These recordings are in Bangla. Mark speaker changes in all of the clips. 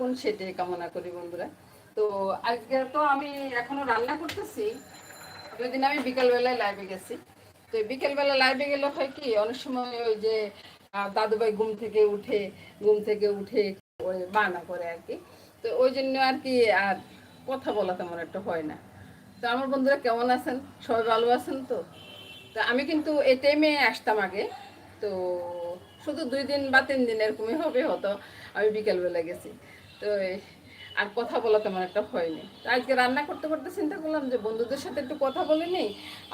Speaker 1: থাকুন সেটাই কামনা করি বন্ধুরা। তো আজকে তো আমি এখনও রান্না করতেছি। দিন আমি বিকেলবেলায় লাইভে গেছি। তো বিকেলবেলা লাইভে গেলে হয় কি, অনেক সময় ওই যে দাদুভাই ঘুম থেকে উঠে, ঘুম থেকে উঠে ওই বানা করে আর কি। তো ওই জন্য আর কি আর কথা বলা তেমন একটা হয় না। তো আমার বন্ধুরা কেমন আছেন? সবাই ভালো আছেন তো? তো আমি কিন্তু এই টাইমে আসতাম আগে। তো শুধু দুই দিন বা তিন দিন এরকমই হবে হতো আমি বিকেলবেলা গেছি। তো আর কথা বলা তেমন একটা হয়নি। তো আজকে রান্না করতে করতে চিন্তা করলাম যে বন্ধুদের সাথে একটু কথা বলে নিই,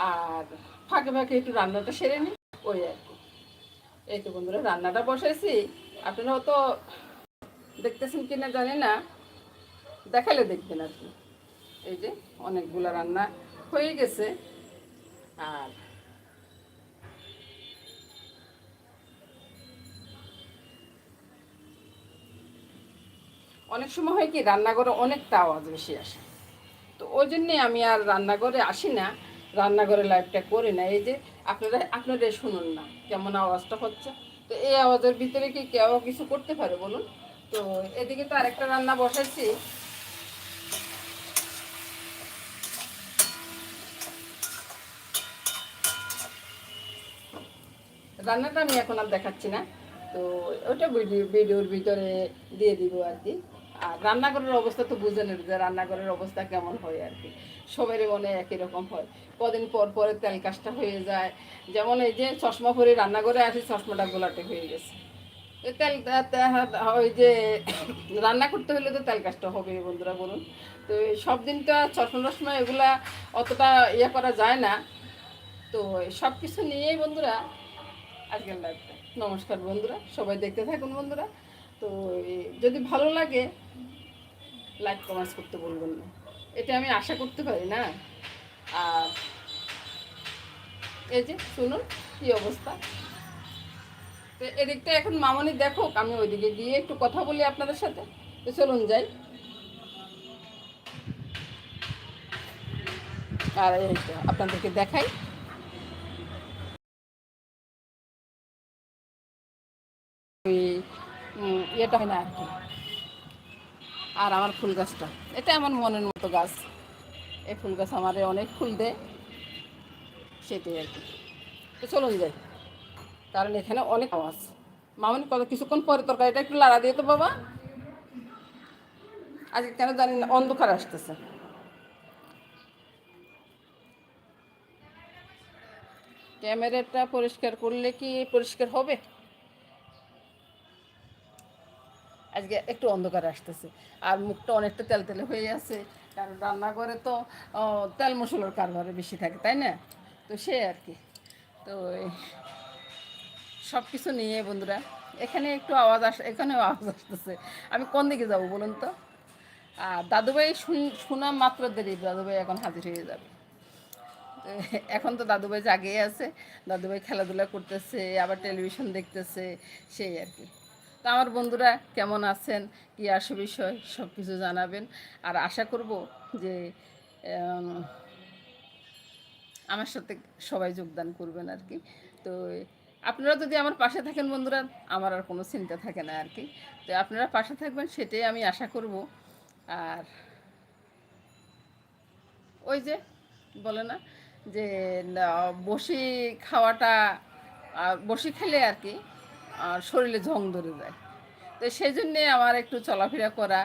Speaker 1: আর ফাঁকে ফাঁকে একটু রান্নাটা সেরে নিই, ওই আর কি। এই তো বন্ধুরা, রান্নাটা বসাইছি। আপনারাও তো দেখতেছেন কিনা জানি না, দেখালে দেখবেন আর কি। এই যে, অনেকগুলো রান্না হয়ে গেছে। আর অনেক সময় হয় কি, রান্নাঘরে অনেকটা আওয়াজ বেশি আসে। তো ওই জন্যে আমি আর রান্নাঘরে আসি না, রান্নাঘরে লাইভটা করি না। এই যে আপনারা আপনারা শুনুন না কেমন আওয়াজটা হচ্ছে। তো এই আওয়াজের ভিতরে কি কেউ কিছু করতে পারে বলুন? তো এদিকে তো আরেকটা রান্না বসাইছি। রান্নাটা আমি এখন আর দেখাচ্ছি না। তো ওটা ভিডিও, ভিডিওর ভিতরে দিয়ে দিব আর কি। আর রান্নাঘরের অবস্থা তো বুঝে বুঝেন যে রান্নাঘরের অবস্থা কেমন হয় আর কি। সবারই মনে একই রকম হয়। কদিন পর পরে তেল কাজটা হয়ে যায়। যেমন এই যে চশমা পরে রান্নাঘরে আসি, চশমাটা গোলাটে হয়ে গেছে। তেল ওই যে রান্না করতে হলে তো তেল কাজটা হবে বন্ধুরা বলুন। তো সব দিন তো চশমা টশমা এগুলা অতটা ইয়ে করা যায় না। তো সব কিছু নিয়েই বন্ধুরা আজকের লাইভটা নমস্কার বন্ধুরা। সবাই দেখতে থাকুন বন্ধুরা। তো যদি ভালো লাগে লাইক কমেন্টস করতে বলবেন না। এটা আমি আশা করতে পারি না। আর এই যে, শুনুন কি অবস্থা। তো এদিকটা এখন মামনি দেখো, আমি ওইদিকে গিয়ে একটু কথা বলি আপনাদের সাথে। তো চলুন যাই। আর আপনাদেরকে দেখাই। ইয়েটা হয় না আর কি। আর আমার ফুল গাছটা, এটা আমার মনের মতো গাছ। এই ফুল গাছ আমার অনেক ফুল দেয়, সেটাই আর কি। চলুন যাই। কারণ এখানে অনেক আওয়াজ মামনি কত, কিছুক্ষণ পরে তরকারিটা একটু লাড়া দিয়ে তো বাবা। আজকে কেন জানি না, অন্ধকার আসতেছে। ক্যামেরাটা পরিষ্কার করলে কি পরিষ্কার হবে? আজকে একটু অন্ধকার আসতেছে। আর মুখটা অনেকটা তেল তেলে হয়ে আছে কারণ রান্নাঘরে তো তেল মশলার কারবারে বেশি থাকে, তাই না? তো সে আর কি। তো সব কিছু নিয়ে বন্ধুরা, এখানে একটু আওয়াজ আস, এখানেও আওয়াজ আসতেছে। আমি কোন দিকে যাব বলুন তো? আর দাদুভাই শুন- শোনা মাত্র দেরি, দাদুভাই এখন হাজির হয়ে যাবে। এখন তো দাদুভাই জাগিয়ে আছে, দাদুভাই খেলাধুলা করতেছে, আবার টেলিভিশন দেখতেছে, সেই আর কি। তো আমার বন্ধুরা কেমন আছেন? কি আসে বিষয়? সব কিছু জানাবেন। আর আশা করব যে আমার সাথে সবাই যোগদান করবেন আর কি। তো আপনারা যদি আমার পাশে থাকেন বন্ধুরা, আমার আর কোনো চিন্তা থাকে না আর কি। তো আপনারা পাশে থাকবেন সেটাই আমি আশা করব। আর ওই যে, বলে না, যে বসি খাওয়াটা বসি খেলে আর কি শরীরে ঝং ধরে যায়। তো সেই জন্যে আমার একটু চলাফেরা করা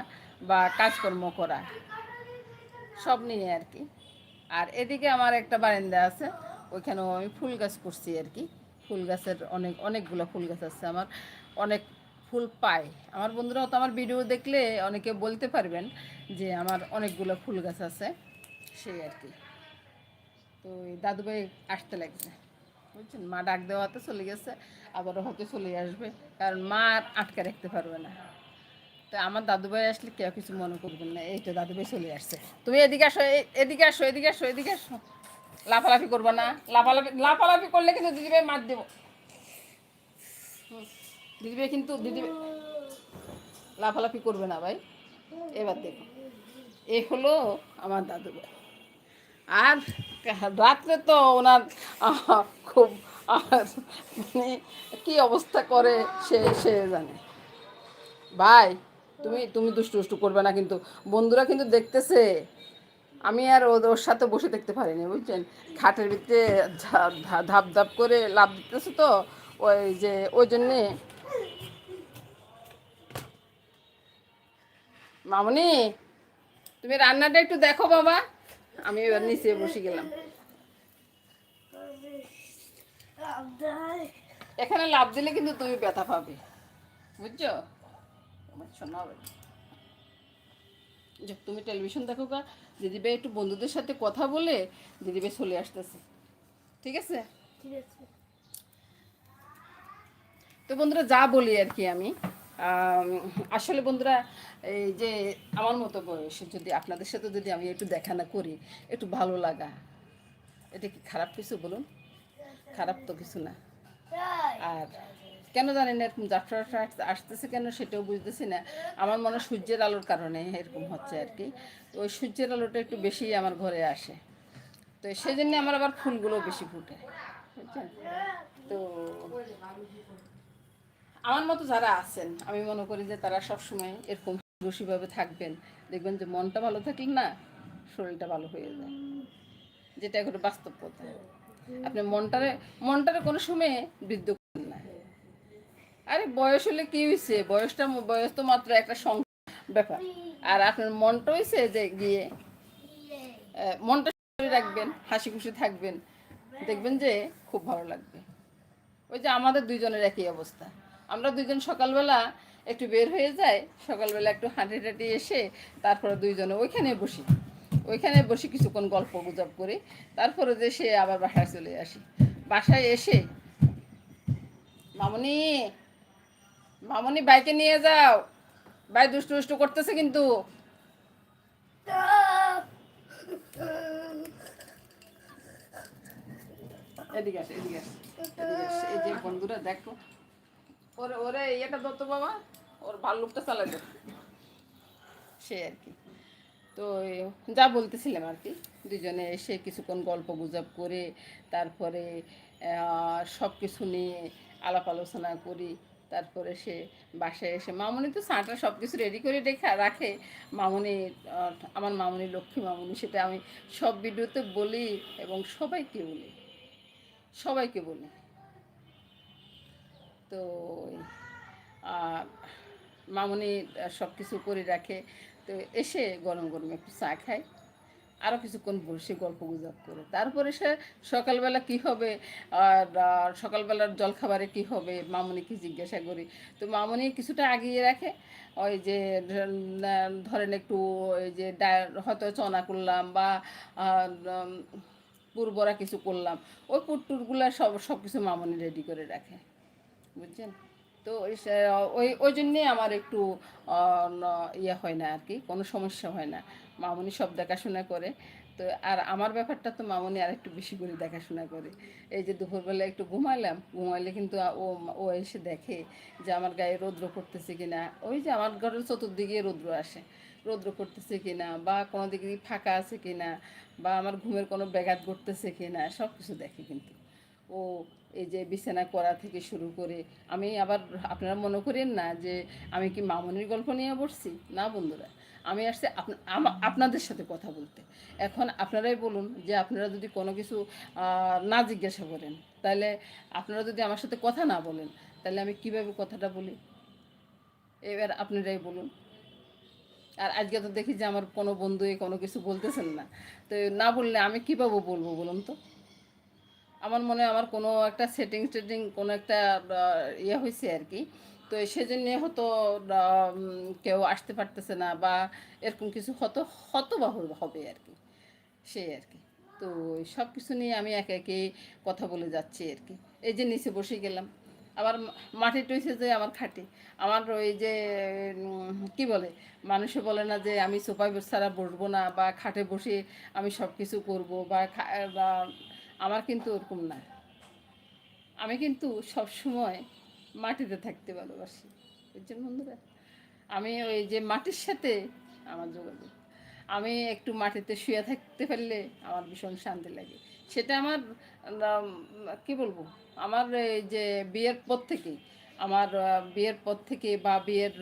Speaker 1: বা কাজকর্ম করা, সব নিয়ে আর কি। আর এদিকে আমার একটা বারান্দা আছে, ওইখানেও আমি ফুল গাছ করছি আর কি। ফুল গাছের অনেক, অনেকগুলো ফুল গাছ আছে আমার, অনেক ফুল পাই আমার বন্ধুরাও তো আমার ভিডিও দেখলে অনেকে বলতে পারবেন যে আমার অনেকগুলো ফুল গাছ আছে, সেই আর কি। তো দাদুভাই আসতে লাগছে। বুঝছেন? মা ডাক দেওয়াতে চলে গেছে আবারও হয়তো চলে আসবে। কারণ মা আর আটকে রাখতে পারবে না। তো আমার দাদুভাই আসলে কেউ কিছু মনে করবেন না এই তো দাদুভাই চলে আসছে। তুমি এদিকে আসো এদিকে আসো এদিকে আসো এদিকে আসো। লাফালাফি করবে না। লাফালাফি লাফালাফি করলে কিন্তু দিদিভাই মার দেবো। দিদিভাই কিন্তু, দিদিভাই লাফালাফি করবে না ভাই। এবার দেখো, এ হলো আমার দাদুভাই। আর রাত্রে তো ওনার খুব মানে কী অবস্থা করে সে সে জানে। ভাই, তুমি তুমি দুষ্টু দুষ্টু করবে না কিন্তু, বন্ধুরা কিন্তু দেখতেছে। আমি আর ওর সাথে বসে দেখতে পারিনি, বুঝছেন? খাটের ভিতরে ধাপ ধাপ করে লাভ দিতেছে তো, ওই যে, ওই জন্যে। মামনি, তুমি রান্নাটা একটু দেখো বাবা। আমি এবার নিচে বসে গেলাম। এখানে লাভ দিলে কিন্তু তুমি ব্যথা পাবে। বুঝছ? আমার শোনা হবে যাক, তুমি টেলিভিশন দেখো গা। দিদিভাই একটু বন্ধুদের সাথে কথা বলে দিদিভাই চলে আসতেছে। ঠিক আছে?
Speaker 2: ঠিক আছে।
Speaker 1: তো বন্ধুরা যা বলি আর কি আমি আম, আসলে বন্ধুরা, এই যে আমার মতো বয়স, যদি আপনাদের সাথে যদি আমি একটু দেখা না করি, একটু ভালো লাগা, এটা কি খারাপ কিছু বলুন? খারাপ তো কিছু না। আর কেন জানি না, এরকম যাত্রা আসতেছে কেন সেটাও বুঝতেছি না। আমার মনে হয় সূর্যের আলোর কারণে এরকম হচ্ছে আর কি। ওই সূর্যের আলোটা একটু বেশি আমার ঘরে আসে। তো সেই জন্য আমার আবার ফুলগুলো বেশি ফুটে। বুঝছেন? তো আমার মতো যারা আছেন, আমি মনে করি যে তারা সবসময় এরকম রসিভাবে থাকবেন। দেখবেন যে মনটা ভালো থাকলে না শরীরটা ভালো হয়ে যায়। যেটা এখন বাস্তব কথা। আপনি মনটারে মনটারে কোনো সময় বৃদ্ধ করেন না। আরে বয়স হলে কি হয়েছে বয়সটা, বয়স তো মাত্র একটা সং, ব্যাপার। আর আপনার মনটা হয়েছে যে গিয়ে মনটা রাখবেন, হাসি খুশি থাকবেন। দেখবেন যে খুব ভালো লাগবে। ওই যে আমাদের দুইজনের একই অবস্থা। আমরা দুইজন সকালবেলা একটু বের হয়ে যাই, সকালবেলা একটু হাঁটি টাঁটি এসে তারপরে দুইজনে ওইখানে বসি। ওইখানে বসে কিছুক্ষণ গল্প গুজব করি, তারপরে যে সে আবার বাসায় চলে আসি। বাসায় এসে, মামনি মামনি বাইকে নিয়ে যাও। বাই দুষ্টু দুষ্টু করতেছে কিন্তু। এদিকে আসে এদিকে আসে এদিকে আসে। এই যে বন্ধুরা, দেখো। ওরে ওরে, ইয়েটা দত্ত বাবা। ওর ভাল্লুকটা চালাই দে। সে আর কি। তো যা বলতেছিলাম আর কি, দুজনে এসে কিছুক্ষণ গল্প গুজব করে, তারপরে সব কিছু নিয়ে আলাপ আলোচনা করি, তারপরে সে বাসায় এসে মামনি তো চাটা সব কিছু রেডি করে রেখে, রাখে। মামনি আমার মামনি, লক্ষ্মী মামনি, সেটা আমি সব ভিডিওতে বলি এবং সবাইকে বলি। সবাইকে বলি। তো মামনি সব কিছু করে রাখে। তো এসে গরম গরম একটু চা খায়। আরও কিছুক্ষণ বসে গল্প গুজব করে। তারপরে সে সকালবেলা কি হবে? আর সকালবেলার জলখাবারে কি হবে? মামনিকে জিজ্ঞাসা করি। তো মামনি কিছুটা আগিয়ে রাখে। ওই যে, ধরেন একটু ওই যে হয়তো চনা করলাম বা পুরবরা কিছু করলাম। ওই পুট্টুরগুলো সব সব কিছু মামনি রেডি করে রাখে। বুঝছেন? তো ওই ওই জন্যে আমার একটু ইয়ে হয় না আর কি কোনো সমস্যা হয় না। মামনি সব দেখাশোনা করে। তো আর আমার ব্যাপারটা তো মামনি আর একটু বেশি করে দেখাশোনা করে। এই যে দুপুরবেলা একটু ঘুমাইলাম ঘুমাইলে কিন্তু ও ও এসে দেখে যে আমার গায়ে রৌদ্র পড়তেছে কিনা। ওই যে আমার ঘরের চতুর্দিকে রৌদ্র আসে। রৌদ্র পড়তেছে কিনা বা কোনো দিকে ফাঁকা আছে কিনা বা আমার ঘুমের কোনো ব্যাঘাত ঘটতেছে কিনা সব কিছু দেখে কিন্তু। ও এই যে বিছানা করা থেকে শুরু করে, আমি আবার আপনারা মনে করেন না যে আমি কি মামনির গল্প নিয়ে বসছি? না বন্ধুরা, আমি আসছি আপনাদের সাথে কথা বলতে। এখন আপনারাই বলুন যে আপনারা যদি কোনো কিছু না জিজ্ঞাসা করেন, তাহলে আপনারা যদি আমার সাথে কথা না বলেন, তাহলে আমি কীভাবে কথাটা বলি? এবার আপনারাই বলুন। আর আজকে তো দেখি যে আমার কোনো বন্ধুই কোনো কিছু বলতেছেন না। তো না বললে আমি কীভাবে বলব বলুন তো? আমার মনে আমার কোনো একটা সেটিং টেটিং কোনো একটা ইয়ে হয়েছে আর কি। তো সেজন্য হয়তো কেউ আসতে পারতেছে না বা এরকম কিছু হতো হতো বা হবে- আর কি। সেই আর কি। তো সব কিছু নিয়ে আমি একে একে কথা বলে যাচ্ছি আর কি। এই যে নিচে বসে গেলাম। আবার মাটি টইছে যে আমার খাটে। আমার ওই যে কি বলে? মানুষে বলে না যে আমি সোফায় ছাড়া বসবো না বা খাটে বসে আমি সব কিছু করব বা আমার কিন্তু ওরকম না। আমি কিন্তু সব সময় মাটিতে থাকতে ভালোবাসি। বুঝছেন বন্ধুরা, আমি ওই যে মাটির সাথে আমার যোগাযোগ। আমি একটু মাটিতে শুয়ে থাকতে পারলে আমার ভীষণ শান্তি লাগে। সেটা আমার কি বলব? আমার এই যে বিয়ের পর থেকে আমার বিয়ের পর থেকে বা বিয়ের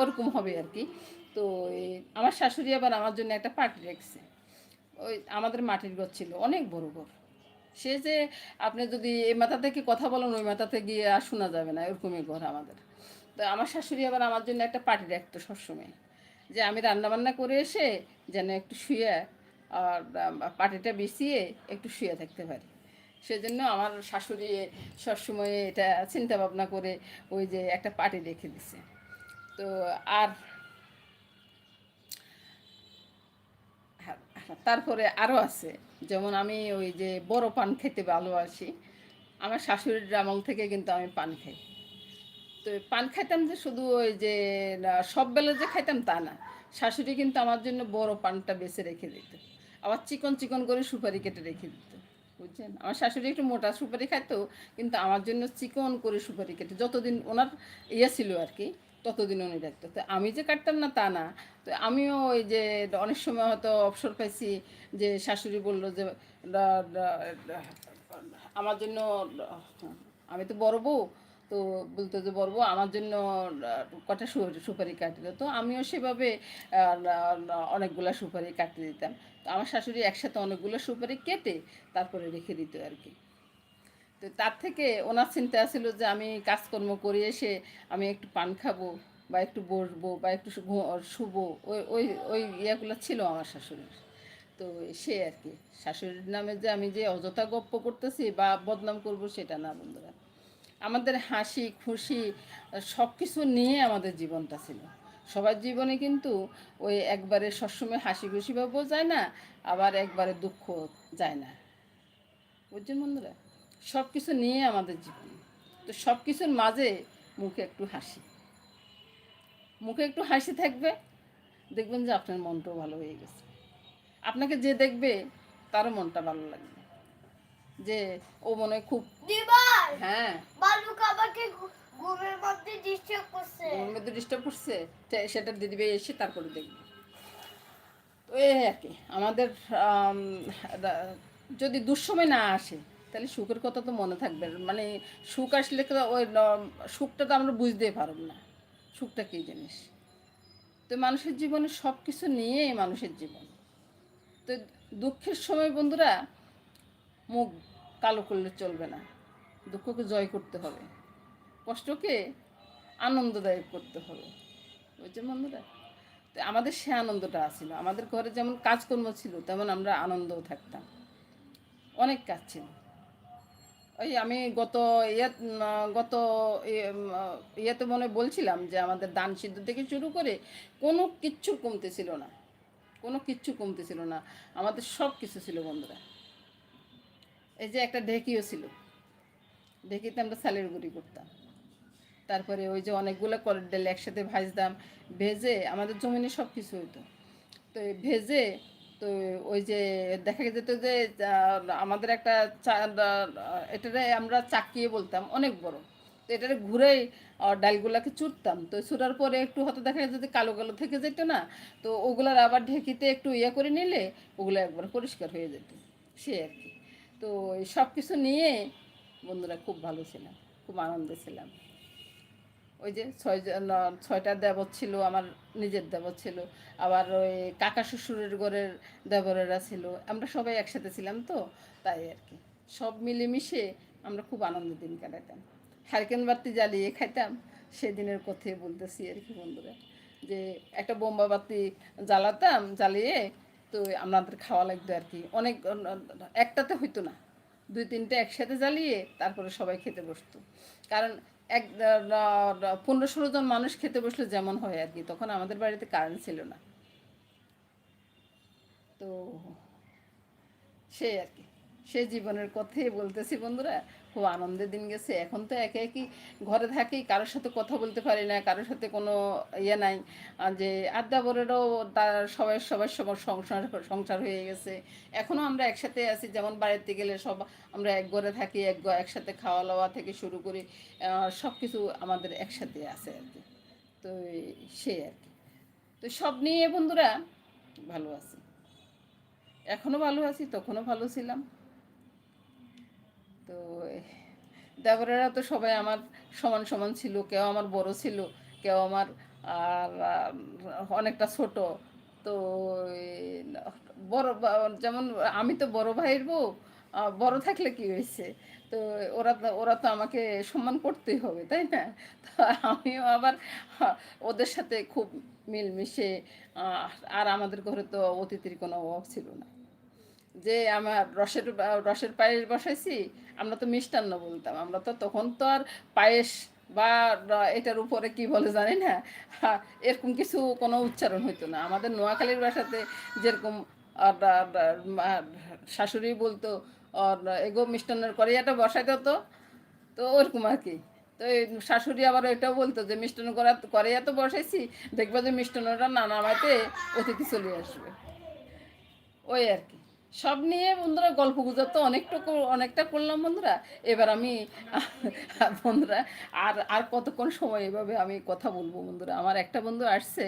Speaker 1: ওরকম হবে আর কি। তো আমার শাশুড়ি আবার আমার জন্য একটা পার্টি রেখেছে। ওই আমাদের মাটির ঘর ছিল, অনেক বড় ঘর সে যে আপনি যদি এই মাথা থেকে কথা বলেন, ওই মাথাতে গিয়ে আর শোনা যাবে না, এরকমই ঘর আমাদের। তো আমার শাশুড়ি আবার আমার জন্য একটা পার্টি রাখতো সবসময়, যে আমি রান্নাবান্না করে এসে যেন একটু শুয়ে আর পাটিটা বিছিয়ে একটু শুয়ে থাকতে পারি। সেজন্য আমার শাশুড়ি সবসময় এটা চিন্তা ভাবনা করে ওই যে একটা পার্টি রেখে দিছে। তো আর হ্যাঁ, তারপরে আরও আছে। যেমন আমি ওই যে বড় পান খেতে ভালোবাসি। আমার শাশুড়ির আমল থেকে কিন্তু আমি পান খাই। তো পান খাইতাম যে শুধু ওই যে সব বেলা যে খাইতাম তা না। শাশুড়ি কিন্তু আমার জন্য বড় পানটা বেছে রেখে দিত। আবার চিকন চিকন করে সুপারি কেটে রেখে দিত। বুঝছেন? আমার শাশুড়ি একটু মোটা সুপারি খাইতো, কিন্তু আমার জন্য চিকন করে সুপারি কেটে, যতদিন ওনার ইয়ে ছিল আর কি ততদিন উনি রাখতো তো আমি যে কাটতাম না তা না। তো আমিও ওই যে অনেক সময় হয়তো অবসর পাইছি যে শাশুড়ি বলল যে আমার জন্য আমি তো বড় বউ। তো বলতো যে বলব আমার জন্য কটা সুপারি কাটলো? তো আমিও সেভাবে অনেকগুলা সুপারি কাটতে দিতাম। তো আমার শাশুড়ি একসাথে অনেকগুলো সুপারি কেটে তারপরে রেখে দিত আর কি। তো, তার থেকে ওনার চিন্তা ছিল যে আমি কাজকর্ম করে এসে আমি একটু পান খাব বা একটু বসবো বা একটু শুবো। ওই ওই ওই ইয়েগুলো ছিল আমার শাশুড়ির। তো সে আর কি, শাশুড়ির নামে যে আমি যে অযথা গপ্প করতেছি বা বদনাম করব সেটা না, বন্ধুরা। আমাদের হাসি, খুশি সব কিছু নিয়ে আমাদের জীবনটা ছিল। সবার জীবনে কিন্তু ওই একবারে সবসময় হাসি খুশি ভাবও যায় না, আবার একবারে দুঃখ যায় না। বুঝছেন বন্ধুরা? সব কিছু নিয়ে আমাদের জীবন। তো সব কিছুর মাঝে মুখে একটু হাসি। মুখে একটু হাসি থাকবে দেখবেন যে আপনার মনটাও ভালো হয়ে গেছে। আপনাকে যে দেখবে তারও মনটা ভালো লাগবে। যে ও মনে হয় খুব হ্যাঁ।
Speaker 2: বালুক আমাকে ঘু- ঘুমের মধ্যে ডিস্টার্ব করছে।
Speaker 1: ওর মধ্যে ডিস্টার্ব করছে সেটা দিদিবে এসে তারপরে দেখবে। তো এই আর কি আমাদের যদি দুঃসময় না আসে তাহলে সুখের কথা তো মনে থাকবে। মানে সুখ আসলে ওই সুখটা তো আমরা বুঝতেই পারব না। সুখটা কী জিনিস? তো মানুষের জীবনে সব কিছু নিয়েই মানুষের জীবন। তো দুঃখের সময় বন্ধুরা, মুখ কালো করলে চলবে না। দুঃখকে জয় করতে হবে। কষ্টকে আনন্দদায়ক করতে হবে। বুঝছেন বন্ধুরা? তো আমাদের সে আনন্দটা আছিল। আমাদের ঘরে যেমন কাজকর্ম ছিল, তেমন আমরা আনন্দও থাকতাম। অনেক কাজ ছিল। ওই আমি গত ইয়ে গত ইয়ে, ইয়েতে মনে বলছিলাম যে আমাদের দান সিদ্ধ থেকে শুরু করে কোনো কিচ্ছু কমতে ছিল না। কোনো কিচ্ছু কমতে ছিল না। আমাদের সব কিছু ছিল বন্ধুরা। এই যে একটা ঢেকিও ছিল। ঢেকিতে আমরা সালের গুঁড়ি করতাম। তারপরে ওই যে অনেকগুলো কলের ডাল একসাথে ভাজতাম। ভেজে আমাদের জমিনে সব কিছু হইতো। তো ভেজে তো ওই যে দেখা যেত যে আমাদের একটা এটারে আমরা চাকিয়ে বলতাম অনেক বড়। তো এটারে ঘুরে আহ, ডালগুলাকে চুরতাম তো চুরার পরে একটু হয়তো দেখা যেত যে কালো কালো থেকে যেত না তো ওগুলার আবার ঢেকিতে একটু ইয়ে করে নিলে ওগুলো একবার পরিষ্কার হয়ে যেত। সে আর কি। তো সব কিছু নিয়ে বন্ধুরা খুব ভালো ছিলাম খুব আনন্দে ছিলাম। ওই যে ছয় ছয়টা দেবর ছিল, আমার নিজের দেবর ছিল। আবার ওই কাকা শ্বশুরের ঘরের দেবরেরা ছিল। আমরা সবাই একসাথে ছিলাম তো, তাই আর কি। সব মিলেমিশে আমরা খুব আনন্দ দিন কাটাতাম হারকেন বাতি জ্বালিয়ে খাইতাম, সেদিনের কথাই বলতেছি আর কি বন্ধুরা। যে একটা বোম্বা বাতি জ্বালাতাম, জ্বালিয়ে তো আমাদের খাওয়া লাগতো আর কি। অনেক একটাতে হইতো না। দুই, তিনটে একসাথে জ্বালিয়ে তারপরে সবাই খেতে বসতো। কারণ এক পনেরো ষোলো জন মানুষ খেতে বসলে যেমন হয় আর কি, তখন আমাদের বাড়িতে কারেন্ট ছিল না। তো সেই আর কি, সে জীবনের কথাই বলতেছি বন্ধুরা। খুব আনন্দের দিন গেছে। এখন তো একে একই ঘরে থাকি, কারোর সাথে কথা বলতে পারি না, কারোর সাথে কোনো ইয়ে নাই। যে আড্ডা বরেরও তার সবাই, সবার সবার সংসার সংসার হয়ে গেছে। এখনও আমরা একসাথে আছি, যেমন বাড়িতে গেলে সব আমরা এক ঘরে থাকি, এক একসাথে খাওয়া দাওয়া থেকে শুরু করে সব কিছু আমাদের একসাথে আছে আর কি। তো সেই আর কি। তো সব নিয়ে বন্ধুরা ভালো আছি। এখনও ভালো আছি তখনও ভালো ছিলাম। তো দেবরেরা তো সবাই আমার সমান সমান ছিল, কেউ আমার বড় ছিল, কেউ আমার আর অনেকটা ছোট। তো, বড় যেমন আমি তো বড় ভাইয়ের বউ বড় থাকলে কি হয়েছে? তো ওরা ওরা তো আমাকে সম্মান করতেই হবে, তাই না? তো আমিও আবার ওদের সাথে খুব মিলমিশে আর আমাদের ঘরে তো অতিথির কোনো অভাব ছিল না। যে আমার রসের রসের পায়েস বসাইছি, আমরা তো মিষ্টান্ন বলতাম আমরা তো তখন তো আর পায়েস বা এটার উপরে কি বলে জানি না এরকম কিছু কোনো উচ্চারণ হইতো না। আমাদের নোয়াখালীর ভাষাতে যেরকম শাশুড়ি বলতো এগো মিষ্টান্নের করিয়াটা বসাই তো তো ওরকম আর কি। তো এই শাশুড়ি আবার এটাও বলতো যে, মিষ্টান্ন করা করিয়া তো বসাইছি, দেখবা যে মিষ্টান্নটা না নামাইতে অতিথি চলে আসবে। ওই আর কি। সব নিয়ে বন্ধুরা গল্প গুজব তো অনেকটা অনেকটা করলাম বন্ধুরা। এবার আমি, বন্ধুরা, আর আর কতক্ষণ সময় এভাবে আমি কথা বলব বন্ধুরা? আমার একটা বন্ধু আসছে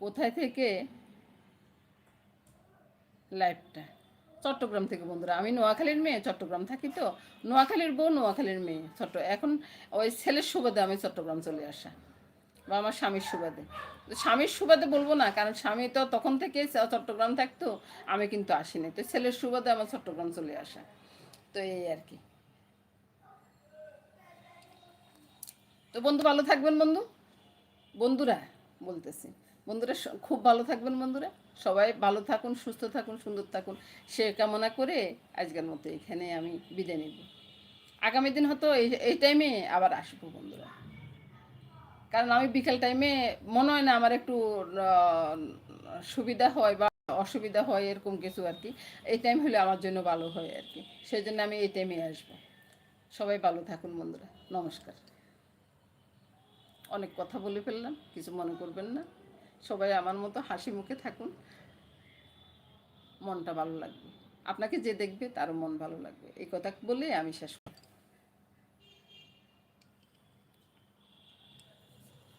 Speaker 1: কোথায় থেকে? লাইভটা। চট্টগ্রাম থেকে বন্ধুরা। আমি নোয়াখালীর মেয়ে, চট্টগ্রাম থাকি তো। নোয়াখালীর বউ, নোয়াখালীর মেয়ে চট্ট এখন ওই ছেলের সুবাদে আমি চট্টগ্রাম চলে আসা। বা আমার স্বামীর সুবাদে। স্বামীর সুবাদে বলব না, কারণ স্বামী তো তখন থেকে চট্টগ্রাম থাকতো, আমি কিন্তু আসিনি। তো ছেলের সুবাদে আমার চট্টগ্রাম চলে আসা। তো এই আর কি। তো বন্ধু, ভালো থাকবেন বন্ধু? বন্ধুরা, বলতেছি। বন্ধুরা খুব ভালো থাকবেন বন্ধুরা। সবাই ভালো থাকুন, সুস্থ থাকুন, সুন্দর থাকুন। সে কামনা করে আজকের মতো এখানে আমি বিদায় নিব। আগামী দিন হয়তো এই এই টাইমে আবার আসব বন্ধুরা। কারণ আমি বিকেল টাইমে মনে হয় না আমার একটু সুবিধা হয় বা অসুবিধা হয় এরকম কিছু আর কি। এই টাইম হলে আমার জন্য ভালো হয় আর কি। সেই জন্য আমি এই টাইমে আসব। সবাই ভালো থাকুন বন্ধুরা। নমস্কার। অনেক কথা বলে ফেললাম, কিছু মনে করবেন না। সবাই আমার মতো হাসি মুখে থাকুন। মনটা ভালো লাগবে। আপনাকে যে দেখবে তারও মন ভালো লাগবে। এই কথা বলে আমি শেষ